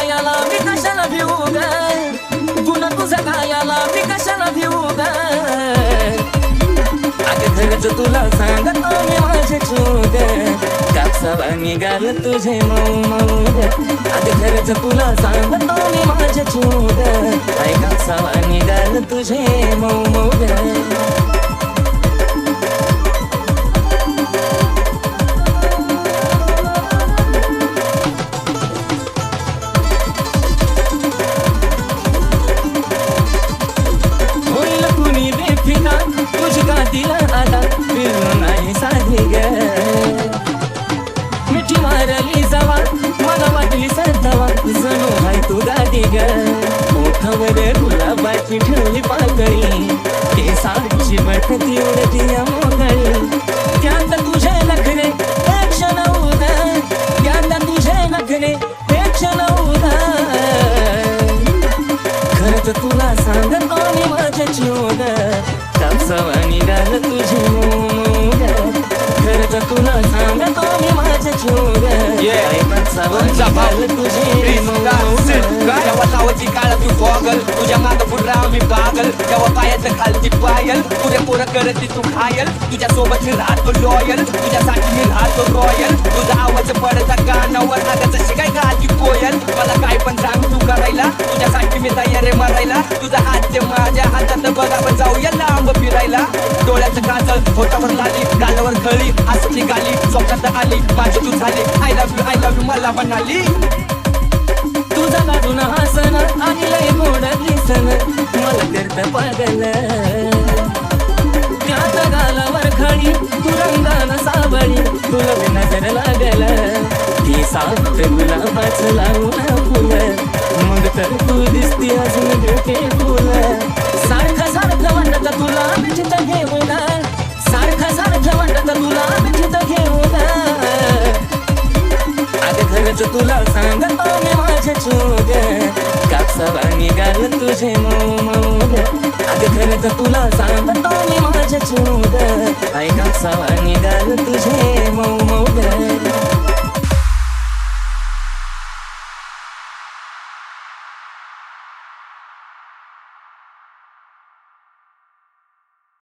तुझा गायाला मी कशाला भिवू ग? गुण तुझा गायाला मी कशाला भिवू ग? खरंच तुला सांगतो मी माझे चूक. कापसावा निघाल तुझे मऊ मऊ ग. अगं खरंच तुला सांगतो मी माझे चूक. आई कापसावा निघाल तुझे पाकळी ते साक्षी बटती उडती मोगळी त्यात तुझे नखरे क्षण उदा त्यात तुझे नखरे क्षण उदा खरंच तुला सांगतो मी माझ्या चिवड कापसावा निघाल तुझी मोग खरंच तुला सांगतो मी माझ्या तुमचा भाऊ निघाल तुझी पायाचं खालती पायल. पुढे पोरं करत तू खायल तुझ्या सोबत मी राहतो लॉयल तुझ्यासाठी मी राहतो रॉयल तुझा आवाज पडता कानावर. आगाचं शिकाय घालती कोयल. मला काय पण सांग तू करायला. तुझ्यासाठी मी तयार आहे मरायला. तुझा हात ते माझ्या हातात बघ आपण जाऊया लांब फिरायला. डोळ्याचं काजळ फोटावर लाली गालावर खळी असं निघाली. स्वप्नात आली माझी तू झाली. I love you I love you मला म्हणाली. तुझा पागल. त्यात गालावर खडी तू सावळी तुला नजर लागल. ती सात गुलाबाच लावून फुल. मग तर तू दिसती अजून ब्युटीफुल सारखं सारखं वाटत तुला बिचित घेऊन. सारखं सारखं वाटत तुला बिचित घेऊन. अगं खरंच तुला सांगतो मी माझ्या चोग. कापसावा निघाल तुझे मऊ मऊ अग तर तुला सांगतो मी माझ्या चुंग. ऐका सावा निघाल तुझे मऊ मऊ